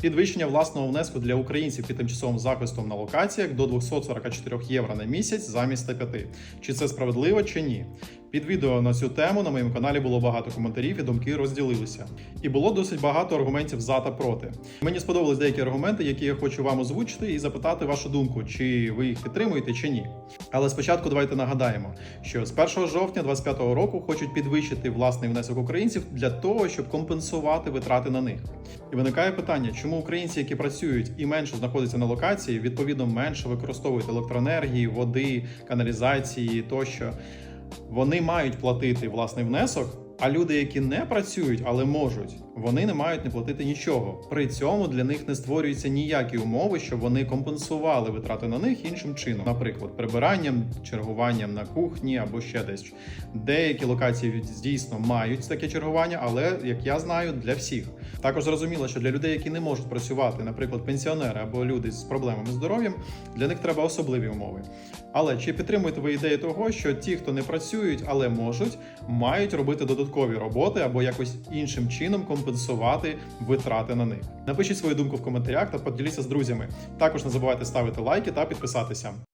Підвищення власного внеску для українців під тимчасовим захистом на локаціях до 244 євро на місяць замість 105. Чи це справедливо чи ні? Під відео на цю тему на моєму каналі було багато коментарів і думки розділилися. І було досить багато аргументів за та проти. Мені сподобались деякі аргументи, які я хочу вам озвучити і запитати вашу думку, чи ви їх підтримуєте, чи ні. Але спочатку давайте нагадаємо, що з 1 жовтня 2025 року хочуть підвищити власний внесок українців для того, щоб компенсувати витрати на них. І виникає питання, чому українці, які працюють і менше знаходяться на локації, відповідно менше використовують електроенергії, води, каналізації тощо. Вони мають платити власний внесок. А люди, які не працюють, але можуть, вони не мають не платити нічого. При цьому для них не створюються ніякі умови, щоб вони компенсували витрати на них іншим чином, наприклад, прибиранням, чергуванням на кухні або ще десь. Деякі локації дійсно мають таке чергування, але як я знаю, для всіх. Також зрозуміло, що для людей, які не можуть працювати, наприклад, пенсіонери або люди з проблемами здоров'ям, для них треба особливі умови. Але чи підтримуєте ви ідею того, що ті, хто не працюють, але можуть, мають робити додаткові роботи або якось іншим чином компенсувати витрати на них? Напишіть свою думку в коментарях та поділіться з друзями. Також не забувайте ставити лайки та підписатися.